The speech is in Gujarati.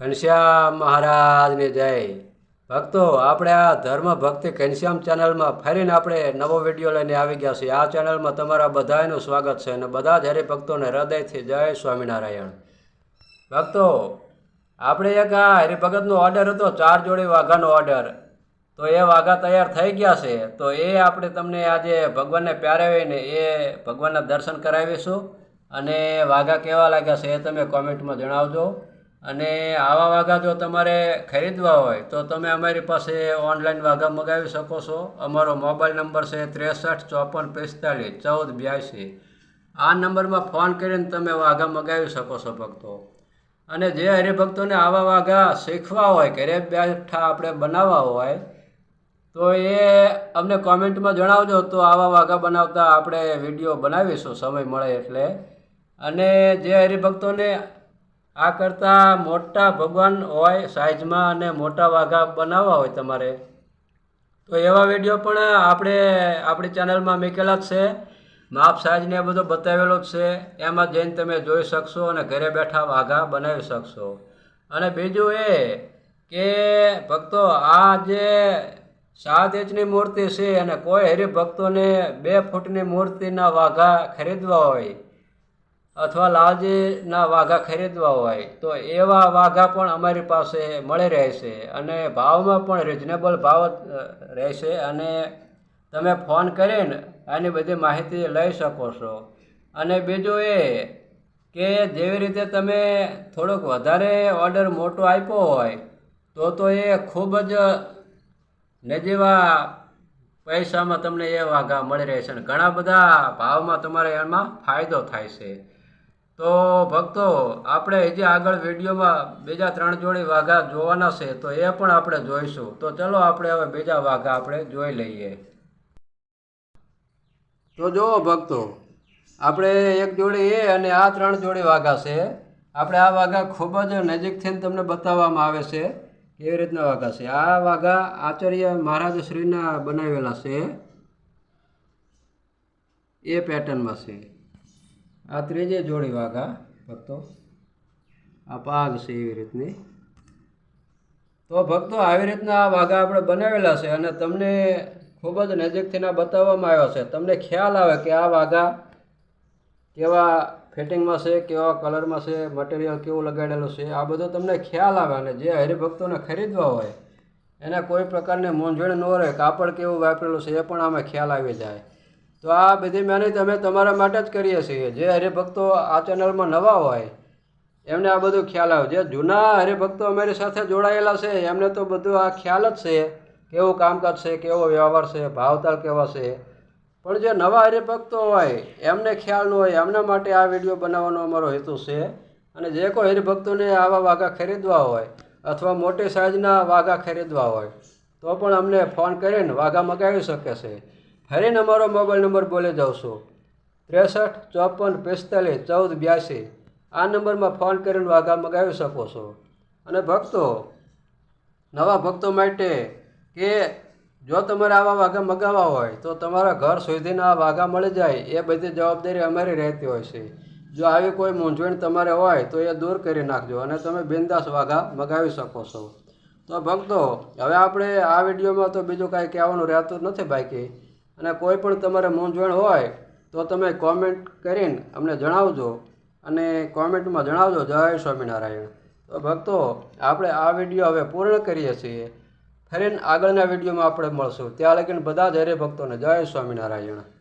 ઘનશ્યામ મહારાજની જય. ભક્તો, આપણે આ ધર્મ ભક્તિ ઘનશ્યામ ચેનલમાં ફરીને આપણે નવો વીડિયો લઈને આવી ગયા છીએ. આ ચેનલમાં તમારા બધાનું સ્વાગત છે અને બધા જ હરિભક્તોને હૃદયથી જય સ્વામિનારાયણ. ભક્તો, આપણે એક આ હરિભગતનો ઓર્ડર હતો, ચાર જોડી વાઘાનો ઓર્ડર તો એ વાઘા તૈયાર થઈ ગયા છે. તો એ આપણે તમને આજે ભગવાનને પ્યારાવીને એ ભગવાનના દર્શન કરાવીશું. અને વાઘા કેવા લાગ્યા છે એ તમે કોમેન્ટમાં જણાવજો. અને આવા વાઘા જો તમારે ખરીદવા હોય, તો તમે અમારી પાસે ઓનલાઈન વાઘા મગાવી શકો છો. અમારો મોબાઈલ નંબર છે ત્રેસઠ, ચોપન, પિસ્તાલીસ, ચૌદ, બ્યાસી. આ નંબરમાં ફોન કરીને તમે વાઘા મગાવી શકો છો ભક્તો. અને જે હરિભક્તોને આવા વાઘા શીખવા હોય ઘરે બેઠા આપણે બનાવવા હોય, તો એ અમને કોમેન્ટમાં જણાવજો તો આવા વાઘા બનાવતા આપણે વીડિયો બનાવીશું, સમય મળે એટલે. અને જે હરિભક્તોને આ કરતાં મોટા ભગવાન હોય સાઈઝમાં અને મોટા વાઘા બનાવવા હોય તમારે. તો એવા વીડિયો પણ આપણે, આપણી ચેનલમાં મૂકેલા જ છે. માપ સાઇઝને એ બધો બતાવેલો જ છે. એમાં જઈને તમે જોઈ શકશો અને ઘરે બેઠા વાઘા બનાવી શકશો. અને બીજું એ કે ભક્તો, આ જે સાત ઇંચની મૂર્તિ છે અને કોઈ હરિભક્તોને બે ફૂટની મૂર્તિના વાઘા ખરીદવા હોય અથવા લાલજીના વાઘા ખરીદવા હોય, તો એવા વાઘા પણ અમારી પાસે મળી રહેશે અને ભાવમાં પણ રિઝનેબલ ભાવ રહેશે અને તમે ફોન કરીને આની બધી માહિતી લઈ શકો છો. અને બીજું એ કે જેવી રીતે તમે થોડોક વધારે ઓર્ડર મોટો આપ્યો હોય, તો તો એ ખૂબ જ નજીવા પૈસામાં તમને એ વાઘા મળી રહેશે અને ઘણા બધા ભાવમાં તમારે એમાં ફાયદો થાય છે. તો ભક્તો, આપણે હજી આગળ વિડીયોમાં બીજા ત્રણ જોડી વાઘા જોવાના છે, તો એ પણ આપણે જોઈશું. તો ચલો આપણે હવે બીજા વાઘા આપણે જોઈ લઈએ. તો જુઓ ભક્તો, આપણે એક જોડી એ અને આ ત્રણ જોડી વાઘા છે. આપણે આ વાઘા ખૂબ જ નજીકથી તમને બતાવવામાં આવે છે, કેવી રીતના વાઘા છે. આ વાઘા આચાર્ય મહારાજ શ્રીના બનાવેલા છે. એ પેટર્નમાં છે. આ ત્રીજી જોડી વાઘા, ભક્તો. આ પાગ છે એવી રીતની. તો ભક્તો, આવી રીતના આ વાઘા આપણે બનાવેલા છે અને તમને ખૂબ જ નજીકથી ના બતાવવામાં આવ્યો છે. તમને ખ્યાલ આવે કે આ વાઘા કેવા ફિટિંગમાં છે, કેવા કલરમાં છે મટીરિયલ કેવું લગાડેલું છે, આ બધો તમને ખ્યાલ આવે અને જે હરિભક્તોને ખરીદવા હોય, એને કોઈ પ્રકારની મૂંઝવણ ન રહે, કાપડ કેવું વાપરેલું છે એ પણ આમાં ખ્યાલ આવી જાય. તો આ બધી મહેનત અમે તમારા માટે જ કરીએ છીએ. જે હરિભક્તો આ ચેનલમાં નવા હોય, એમને આ બધું ખ્યાલ આવે. જે જૂના હરિભક્તો અમારી સાથે જોડાયેલા છે, એમને તો બધું આ ખ્યાલ જ છે કેવું કામકાજ છે કેવો વ્યવહાર છે, ભાવતાલ કેવા છે. પણ જે નવા હરિભક્તો હોય, એમને ખ્યાલ ન હોય, એમના માટે આ વીડિયો બનાવવાનો અમારો હેતુ છે. અને જે કોઈ હરિભક્તોને આવા વાઘા ખરીદવા હોય અથવા મોટી સાઇઝના વાઘા ખરીદવા હોય, તો પણ અમને ફોન કરીને વાઘા મગાવી શકે છે. ફરીને અમારો મોબાઈલ નંબર બોલી જાઉં છું. ત્રેસઠ, ચોપન, પિસ્તાલીસ, ચૌદ, બ્યાસી. આ નંબરમાં ફોન કરીને વાઘા મગાવી શકો છો. અને ભક્તો, નવા ભક્તો માટે કે જો તમારે આવા વાઘા મગાવવા હોય, તો તમારા ઘર સુધીના આ વાઘા મળી જાય, એ બધી જવાબદારી અમારી રહેતી હોય છે. જો આવી કોઈ મૂંઝવણ તમારે હોય, તો એ દૂર કરી નાખજો અને તમે બિંદાસ વાઘા મગાવી શકો છો. તો ભક્તો, હવે આપણે આ વિડીયોમાં તો બીજું કાંઈ કહેવાનું રહેતું નથી બાકી. અને કોઈ પણ તમારે મૂંઝવણ હોય, તો તમે કોમેન્ટ કરીને અમને જણાવજો. અને કોમેન્ટમાં જણાવજો, જય સ્વામિનારાયણ. તો ભક્તો, આપણે આ વીડિયો હવે પૂર્ણ કરીએ છીએ. ફરીને આગળના વિડીયોમાં આપણે મળશું. ત્યાં લગીને બધા જ હરે ભક્તોને જય સ્વામિનારાયણ.